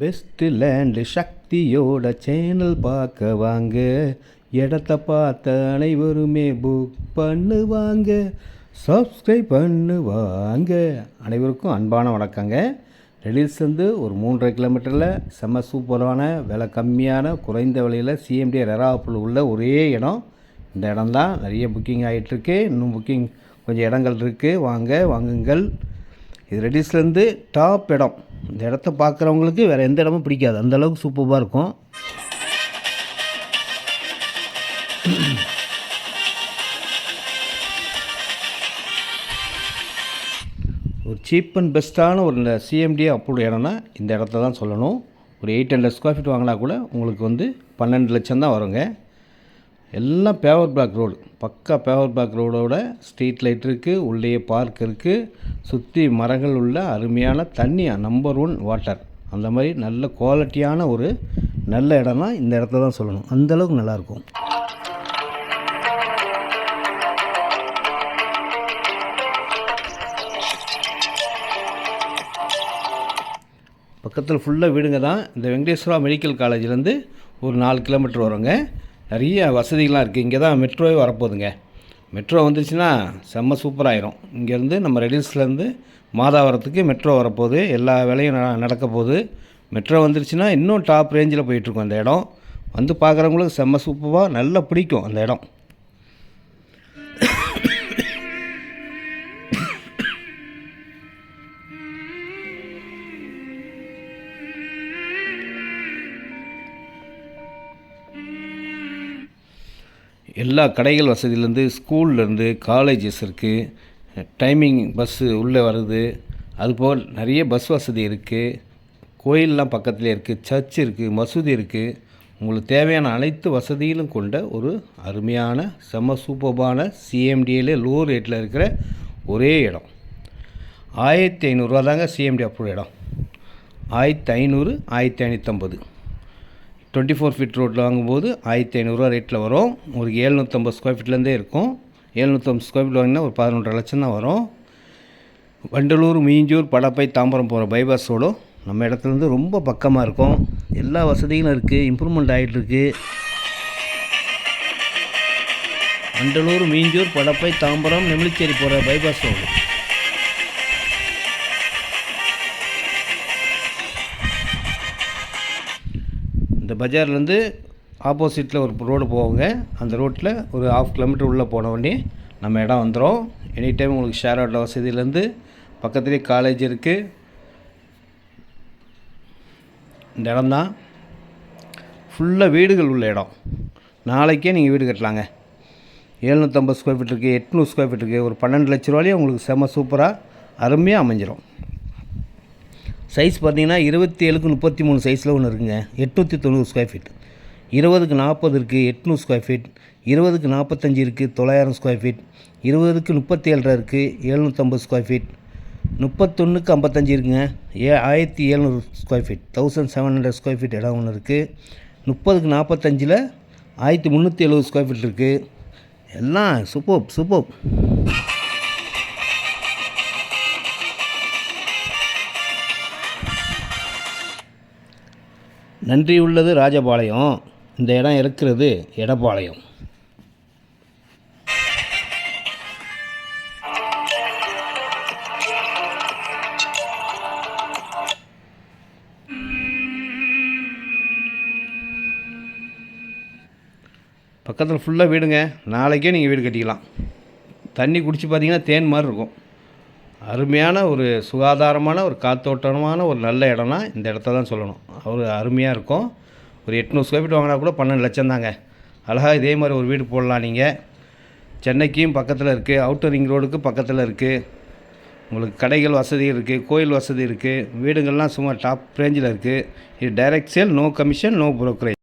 Best land சக்தியோட channel பார்க்க வாங்க. இடத்த பார்த்த அனைவருமே புக் பண்ணுவாங்க. சப்ஸ்கிரைப் பண்ணுவாங்க. அனைவருக்கும் அன்பான வணக்கங்க. ரிலீஸ் வந்து ஒரு மூன்றரை கிலோமீட்டரில் செம்ம சூப்பரான விலை கம்மியான குறைந்த விலையில் சிஎம்டி ரெராப்பில் உள்ள ஒரே இடம். இந்த இடம் தான் நிறைய புக்கிங் ஆகிட்டுருக்கு இன்னும் புக்கிங் கொஞ்சம் இடங்கள் இருக்குது வாங்க வாங்குங்கள். இது ரெடிஸ்லேருந்து டாப் இடம். இந்த இடத்த பார்க்குறவங்களுக்கு வேறு எந்த இடமும் பிடிக்காது. அந்த அளவுக்கு சூப்பராக இருக்கும். ஒரு சீப் அண்ட் பெஸ்ட்டான ஒரு இந்த சிஎம்டி அப்ரூவ் இடம்னா இந்த இடத்த தான் சொல்லணும். ஒரு எயிட் ஹண்ட்ரட் ஸ்கொயர் ஃபீட் வாங்கினா கூட உங்களுக்கு வந்து பன்னெண்டு லட்சம் தான் வருங்க. எல்லாம் பேவர் பிளாக் ரோடு பக்கா பேவர் பிளாக் ரோடோட ஸ்ட்ரீட் லைட் இருக்குது உள்ளே பார்க் இருக்குது சுற்றி மரங்கள் உள்ள அருமையான தண்ணி நம்பர் ஒன் வாட்டர் அந்த மாதிரி நல்ல குவாலிட்டியான ஒரு நல்ல இடம்னா இந்த இடத்த தான் சொல்லணும். அந்தளவுக்கு நல்லாயிருக்கும் பக்கத்தில் ஃபுல்லாக வீடுங்க தான். இந்த வெங்கடேஸ்வரா மெடிக்கல் காலேஜ்லேருந்து ஒரு நாலு கிலோமீட்டர் வருங்க. நிறைய வசதிகள்லாம் இருக்குது இங்கே தான் மெட்ரோவே வரப்போகுதுங்க. மெட்ரோ வந்துருச்சுன்னா செம்ம சூப்பராகிரும் இங்கேருந்து நம்ம ரெடில்ஸ்லேருந்து மாதாவரத்துக்கு மெட்ரோ வரப்போகுது. எல்லா வேலையும் ந- நடக்க போகுது. மெட்ரோ வந்துருச்சுன்னா இன்னும் டாப் ரேஞ்சில் போயிட்டுருக்கும் அந்த இடம். வந்து பார்க்குறவங்களுக்கு செம்ம சூப்பராக நல்லா பிடிக்கும் அந்த இடம். எல்லா கடைகள் வசதியிலேருந்து ஸ்கூல்லேருந்து காலேஜஸ் இருக்குது டைமிங் பஸ்ஸு உள்ளே வருது அதுபோல் நிறைய பஸ் வசதி இருக்குது கோயிலெலாம் பக்கத்தில் இருக்குது சர்ச் இருக்குது மசூதி இருக்குது உங்களுக்கு தேவையான அனைத்து வசதிகளும் கொண்ட ஒரு அருமையான செம்ம சூப்பர்பான சிஎம்டியில் லோ ரேட்டில் இருக்கிற ஒரே இடம். ஆயிரத்தி ஐநூறுரூவா தாங்க சிஎம்டி அப்ரூவ் இடம். ஆயிரத்தி ஐநூறு ஆயிரத்தி ஐநூற்றம்பது டுவெண்ட்டி ஃபோர் ஃபீட் ரோட்டில் வாங்கும்போது ஆயிரத்தி ஐநூறுரூவா ரேட்டில் வரும். ஒரு ஏழ்நூற்றம்பது ஸ்கொயர் ஃபீட்லேருந்தே இருக்கும். ஏழ்நூற்றம்பது ஸ்கொயர் ஃபீட் வாங்கினா ஒரு பதினொன்றரை லட்சம் தான் வரும். வண்டலூர் மீஞ்சூர் படப்பை தாம்பரம் போகிற பைபாஸ் ரோடும் நம்ம இடத்துலேருந்து ரொம்ப பக்கமாக இருக்கும். எல்லா வசதிகளும் இருக்குது இம்ப்ரூவ்மெண்ட் ஆகிட்டு இருக்கு. வண்டலூர் மீஞ்சூர் படப்பை தாம்பரம் நெமிலிச்சேரி போகிற பைபாஸ் ரோடு பஜார்லேருந்து ஆப்போசிட்டில் ஒரு ரோடு போவோங்க. அந்த ரோட்டில் ஒரு ஆஃப் கிலோமீட்டர் உள்ளே போன உடனே நம்ம இடம் வந்துடும் எனி டைம் உங்களுக்கு ஷேர் ஆட்டோ வசதியிலேருந்து பக்கத்துலேயே காலேஜ் இருக்குது இந்த இடம் தான். ஃபுல்லாக வீடுகள் உள்ள இடம். நாளைக்கே நீங்கள் வீடு கட்டலாங்க. ஏழ்நூற்றம்பது ஸ்கொயர் ஃபீட் இருக்குது எட்நூறு ஸ்கொயர் ஃபீட் இருக்குது ஒரு பன்னெண்டு லட்ச ரூபாயிலே உங்களுக்கு செம சூப்பராக அருமையாக அமைஞ்சிரும். சைஸ் பார்த்தீங்கன்னா இருபத்தி ஏழுக்கு முப்பத்தி மூணு சைஸில் ஒன்று இருக்குங்க. எட்நூற்றி தொண்ணூறு ஸ்கொயர் ஃபீட் இருபதுக்கு நாற்பது இருக்குது எட்நூறு ஸ்கொயர் ஃபீட் இருபதுக்கு நாற்பத்தஞ்சு இருக்குது தொள்ளாயிரம் ஸ்கொயர் ஃபீட் இருபதுக்கு முப்பத்தி ஏழரை இருக்குது எழுநூற்றம்பது ஸ்கொயர் ஃபீட் முப்பத்தொன்றுக்கு ஐம்பத்தஞ்சு இருக்குங்க. ஏ ஆயிரத்தி எழுநூறு square feet thousand seven hundred square feet இடம் ஒன்று இருக்குது முப்பதுக்கு நாற்பத்தஞ்சில் ஆயிரத்தி முந்நூற்றி எழுபது ஸ்கொயர் ஃபீட் இருக்குது எல்லாம் சூப்பர் சூப்பர் நன்றி உள்ளது ராஜபாளையம். இந்த இடம் இருக்கிறது எடப்பாளையம். பக்கத்தில் ஃபுல்லாக வீடுங்க. நாளைக்கே நீங்கள் வீடு கட்டிக்கலாம். தண்ணி குடிச்சு பார்த்தீங்கன்னா தேன் மாதிரி இருக்கும். அருமையான ஒரு சுகாதாரமான ஒரு காத்தோட்டமான ஒரு நல்ல இடம்னா இந்த இடத்த தான் சொல்லணும். அவர் அருமையாக இருக்கும். ஒரு எட்நூறு ஸ்கொயர் ஃபீட் வாங்கினா கூட பன்னெண்டு லட்சம் தாங்க. அழகாக இதே மாதிரி ஒரு வீடு போடலாம் நீங்கள் சென்னைக்கும் பக்கத்தில் இருக்குது அவுட்டர் ரிங் ரோடுக்கு பக்கத்தில் இருக்குது உங்களுக்கு கடைகள் வசதி இருக்குது கோயில் வசதி இருக்குது வீடுங்கள்லாம் சும்மா டாப் ரேஞ்சில் இருக்குது இது direct sale no commission no brokerage